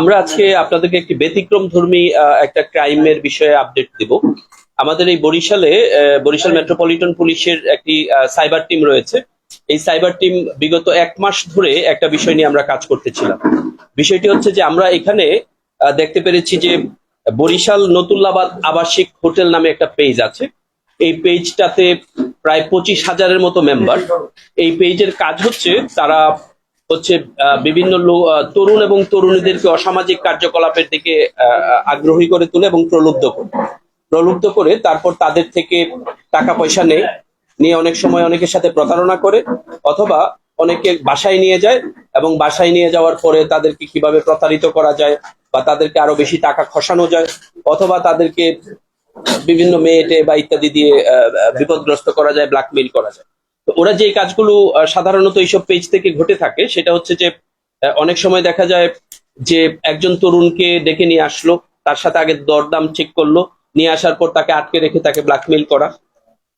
আমরা আজকে আপনাদেরকে একটি ব্যতিক্রম ধর্মী একটা ক্রাইমের বিষয়ে আপডেট দিব। আমাদের এই বরিশালে বরিশাল মেট্রোপলিটন পুলিশের একটি সাইবার টিম রয়েছে। এই সাইবার টিম বিগত এক মাস ধরে একটা বিষয় নিয়ে আমরা কাজ করতেছিলাম। বিষয়টি হচ্ছে যে আমরা এখানে দেখতে পেরেছি যে বরিশাল নতুল্লাবাদ আবাসিক হোটেল নামে একটা পেজ আছে। এই পেজটাতে প্রায় পঁচিশ হাজারের মতো মেম্বার এই পেজের কাজ হচ্ছে তারা হচ্ছে বিভিন্ন তরুণ এবং তরুণীদেরকে অসামাজিক কার্যকলাপের দিকে আগ্রহী করে তোলে এবং প্রলুব্ধ করে। প্রলুব্ধ করে তারপর তাদের থেকে টাকা পয়সা নেয়, নিয়ে অনেক সময় অনেকের সাথে প্রতারণা করে অথবা অনেকে বাসায় নিয়ে যায় এবং বাসায় নিয়ে যাওয়ার পরে তাদেরকে কীভাবে প্রতারিত করা যায় বা তাদেরকে আরও বেশি টাকা খসানো যায় অথবা তাদেরকে বিভিন্ন মেয়েটে বা ইত্যাদি দিয়ে বিপদগ্রস্ত করা যায়, ব্ল্যাকমেইল করা যায়। তো ওরা যে কাজগুলো সাধারণত এইসব পেজ থেকে ঘটে থাকে, সেটা হচ্ছে যে অনেক সময় দেখা যায় যে একজন তরুণকে ডেকে নিয়ে আসলো, তার সাথে আগে দরদাম চেক করল, নিয়ে আসার পর তাকে আটকে রেখে তাকে ব্ল্যাকমেইল করা।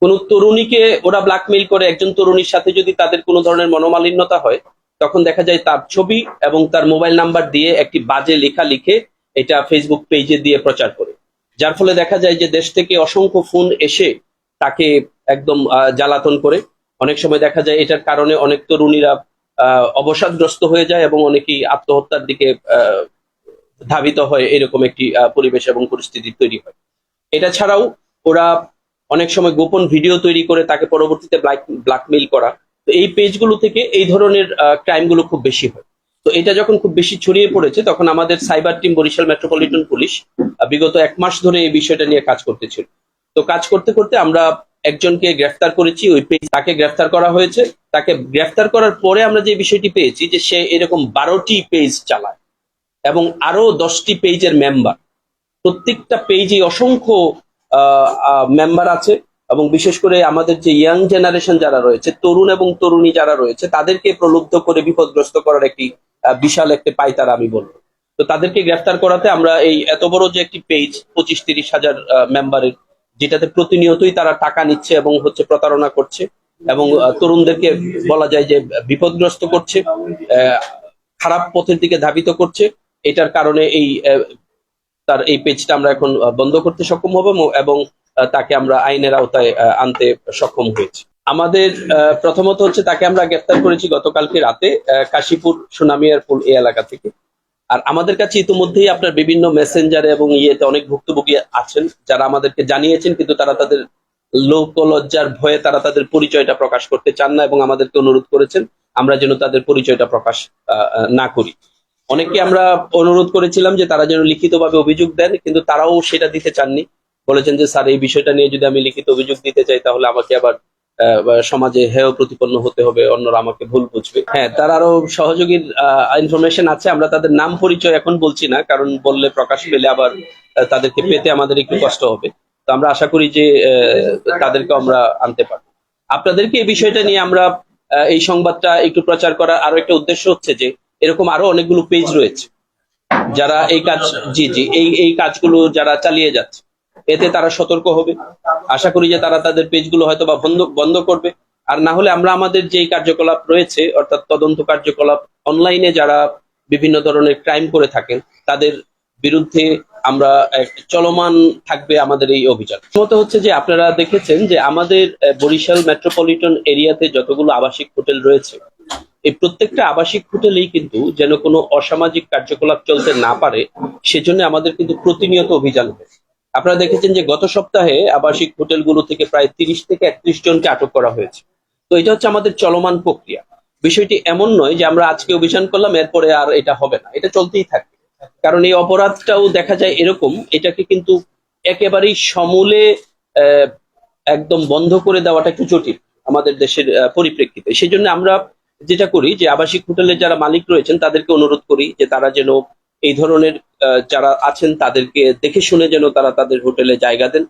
কোন তরুণীকে ওরা ব্ল্যাকমেইল করে, একজন তরুণীর সাথে যদি তাদের কোনো ধরনের মনোমালিন্যতা হয়, তখন দেখা যায় তার ছবি এবং তার মোবাইল নাম্বার দিয়ে একটি বাজে লেখা লিখে এটা ফেসবুক পেজে দিয়ে প্রচার করে। যার ফলে দেখা যায় যে দেশ থেকে অসংখ্য ফোন এসে তাকে একদম জ্বালাতন করে। অনেক সময় দেখা যায় এটার কারণে অনেক তরুণীরা অবসাদগ্রস্ত হয়ে যায় এবং অনেকেই আত্মহত্যার দিকে ধাবিত হয় এরকম একটি পরিবেশ এবং পরিস্থিতি তৈরি হয়। এটা ছাড়াও ওরা অনেক সময় গোপন ভিডিও তৈরি করে তাকে পরবর্তীতে ব্ল্যাকমেইল করা। তো এই পেজগুলো থেকে এই ধরনের ক্রাইমগুলো খুব বেশি হয়। তো এটা যখন খুব বেশি ছড়িয়ে পড়েছে, তখন আমাদের cyber team Barishal metropolitan police বিগত এক মাস ধরে এই বিষয়টা নিয়ে কাজ করতেছিল। তো কাজ করতে করতে আমরা একজনকে গ্রেফতার করেছি, ওই পেজ তাকে গ্রেফতার করা হয়েছে। তাকে গ্রেফতার করার পরে আমরা যে বিষয়টি পেয়েছি যে সে এরকম বারোটি পেজ চালায় এবং আরও দশটি পেজের মেম্বার প্রত্যেকটা পেজে অসংখ্য মেম্বার আছে এবং বিশেষ করে আমাদের যে ইয়াং জেনারেশন যারা রয়েছে, তরুণ এবং তরুণী যারা রয়েছে, তাদেরকে প্রলুব্ধ করে, বিপদগ্রস্ত করার একটি বিশাল একটি পাইতারা আমি বলব। তো তাদেরকে গ্রেফতার করাতে আমরা এই এত বড় যে একটি পেজ পঁচিশ, তিরিশ হাজার মেম্বারের যেটাতে প্রতিনিয়তই তারা টাকা নিচ্ছে এবং হচ্ছে প্রতারণা করছে এবং তরুণদেরকে বলা যায় যে বিপদগ্রস্ত করছে খারাপ পথের দিকে ধাবিত করছে। এটার কারণে এই তার এই পেজটা আমরা এখন বন্ধ করতে সক্ষম হব এবং- তাকে আমরা আইনের আওতায় আনতে সক্ষম হয়েছি। আমাদের প্রথমত হচ্ছে তাকে আমরা গ্রেফতার করেছি গতকালকে রাতে কাশীপুর সুনামিয়ার পুল এই এলাকা থেকে। আর আমাদের কাছে ইতিমধ্যেই আপনার বিভিন্ন মেসেঞ্জারে এবং ইয়েতে অনেক ভুক্তভোগী আছেন, যারা আমাদেরকে জানিয়েছেন, কিন্তু তারা তাদের লোক লজ্জার ভয়ে তারা তাদের পরিচয়টা প্রকাশ করতে চান না এবং আমাদেরকে অনুরোধ করেছেন, আমরা যেন তাদের পরিচয়টা প্রকাশ না করি। অনেককে আমরা অনুরোধ করেছিলাম যে তারা যেন লিখিতভাবে অভিযোগ দেন, কিন্তু তারাও সেটা দিতে চাননি। বলেছেন যে, স্যার, এই বিষয়টা নিয়ে যদি আমি লিখিত অভিযোগ দিতে চাই, তাহলে আমাকে আবার সমাজে হেয় প্রতিপন্ন হতে হবে, অন্যরা আমাকে ভুল বুঝবে। হ্যাঁ তার আরও সহযোগীর ইনফরমেশন আছে, আমরা তাদের নাম পরিচয় এখন বলছি না, কারণ বললে প্রকাশ পেলে আবার তাদেরকে পেতে আমাদের একটু কষ্ট হবে। তো আমরা আশা করি যে তাদেরকে আমরা আনতে পারব। আপনাদেরকে এই বিষয়টা নিয়ে আমরা এই সংবাদটা একটু প্রচার করার আরও একটা উদ্দেশ্য হচ্ছে যে, এরকম আরও অনেকগুলো পেজ রয়েছে। যারা এই কাজ, জি জি, এই এই কাজগুলো যারা চালিয়ে যাচ্ছে এতে তারা সতর্ক হবে। আশা করি যে তারা তাদের পেজগুলো হয়তো বা বন্ধ বন্ধ করবে। আর না হলে আমরা আমাদের যেই কার্যকলাপ রয়েছে, অর্থাৎ তদন্ত কার্যকলাপ অনলাইনে যারা বিভিন্ন ধরনের ক্রাইম করে থাকেন, তাদের বিরুদ্ধে আমরা চলমান থাকবে আমাদের এই অভিযান। মত হচ্ছে যে আপনারা দেখেছেন যে আমাদের বরিশাল মেট্রোপলিটন এরিয়াতে যতগুলো আবাসিক হোটেল রয়েছে, এই প্রত্যেকটা আবাসিক হোটেলেই কিন্তু যেন কোনো অসামাজিক কার্যকলাপ চলতে না পারে, সেজন্য আমাদের কিন্তু প্রতিনিয়ত অভিযান হয় আপনারা দেখেছেন যে গত সপ্তাহে আবাসিক হোটেলগুলো থেকে প্রায় তিরিশ থেকে একত্রিশ জনকে আটক করা হয়েছে। তো এটা হচ্ছে আমাদের চলমান প্রক্রিয়া। বিষয়টি এমন নয় যে আমরা আজকে অভিযান করলাম, এরপরে আর এটা হবে না। এটা চলতেই থাকবে কারণ এই অপরাধটাও দেখা যায় এরকম, এটাকে কিন্তু একেবারেই সমূলে একদম বন্ধ করে দেওয়াটা একটু জটিল আমাদের দেশের পরিপ্রেক্ষিতে। সেই জন্য আমরা যেটা করি যে আবাসিক হোটেলের যারা মালিক রয়েছেন, তাদেরকে অনুরোধ করি যে তারা যেন এই ধরনের যারা আছেন তাদেরকে দেখে শুনে যেন তারা তাদের হোটেলে জায়গা দেন।